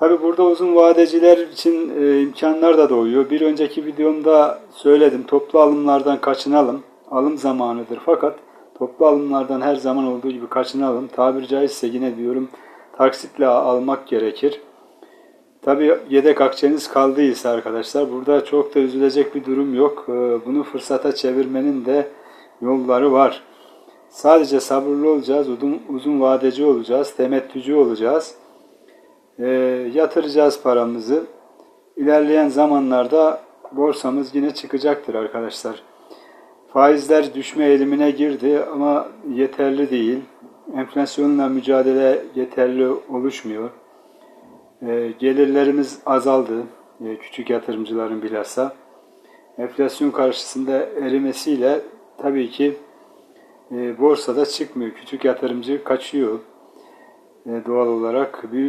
Tabi burada uzun vadeciler için e, imkanlar da doğuyor. Bir önceki videomda söyledim toplu alımlardan kaçınalım. Alım zamanıdır fakat toplu alımlardan her zaman olduğu gibi kaçınalım. Tabiri caizse yine diyorum taksitle almak gerekir. Tabi yedek akçeniz kaldıysa arkadaşlar burada çok da üzülecek bir durum yok. E, Bunu fırsata çevirmenin de yolları var. Sadece sabırlı olacağız, uzun, uzun vadeci olacağız, temettücü olacağız. E, yatıracağız paramızı. İlerleyen zamanlarda borsamız yine çıkacaktır arkadaşlar. Faizler düşme eğilimine girdi ama yeterli değil. Enflasyonla mücadele yeterli oluşmuyor. E, gelirlerimiz azaldı. E, küçük yatırımcıların bilhassa. Enflasyon karşısında erimesiyle tabii ki e, borsada çıkmıyor. Küçük yatırımcı kaçıyor. E, doğal olarak büyük